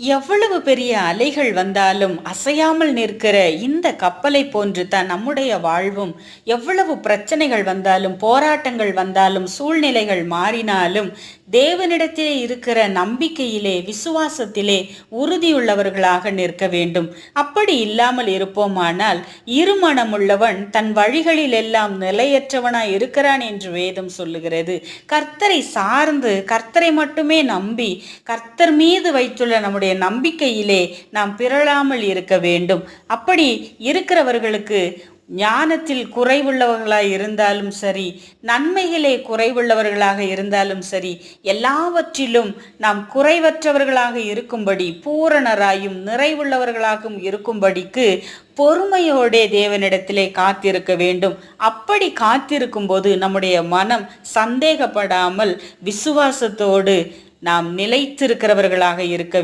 எவ்வளவு பெரிய அலைகள் வந்தாலும் அசையாமல் நிற்கிற இந்த கப்பலை போன்று தான் நம்முடைய வாழ்வும். எவ்வளவு பிரச்சனைகள் வந்தாலும் போராட்டங்கள் வந்தாலும் சூழ்நிலைகள் மாறினாலும் தேவனிடத்திலே இருக்கிற நம்பிக்கையிலே விசுவாசத்திலே உறுதியுள்ளவர்களாக நிற்க வேண்டும். அப்படி இல்லாமல் இருப்போமானால் இருமணமுள்ளவன் தன் வழிகளில் எல்லாம் நிலையற்றவனாய் இருக்கிறான் என்று வேதம் சொல்லுகிறது. கர்த்தரை சார்ந்து கர்த்தரை மட்டுமே நம்பி கர்த்தர் மீது வைத்துள்ள நம்முடைய நம்பிக்கையிலே நாம் பிறழாமல் இருக்க வேண்டும். அப்படி இருக்கிறவர்களுக்கு ஞானத்தில் குறைவுள்ளவர்களாக இருந்தாலும் சரி நன்மைகளே குறைவுள்ளவர்களாக இருந்தாலும் சரி எல்லாவற்றிலும் நாம் குறைவற்றவர்களாக இருக்கும்படி பூரணராயும் நிறைவுள்ளவர்களாகவும் இருக்கும்படிக்கு பொறுமையோடே தேவனிடத்திலே காத்திருக்க வேண்டும். அப்படி காத்திருக்கும் போது நம்முடைய மனம் சந்தேகப்படாமல் விசுவாசத்தோடு நாம் நிலைத்திருக்கிறவர்களாக இருக்க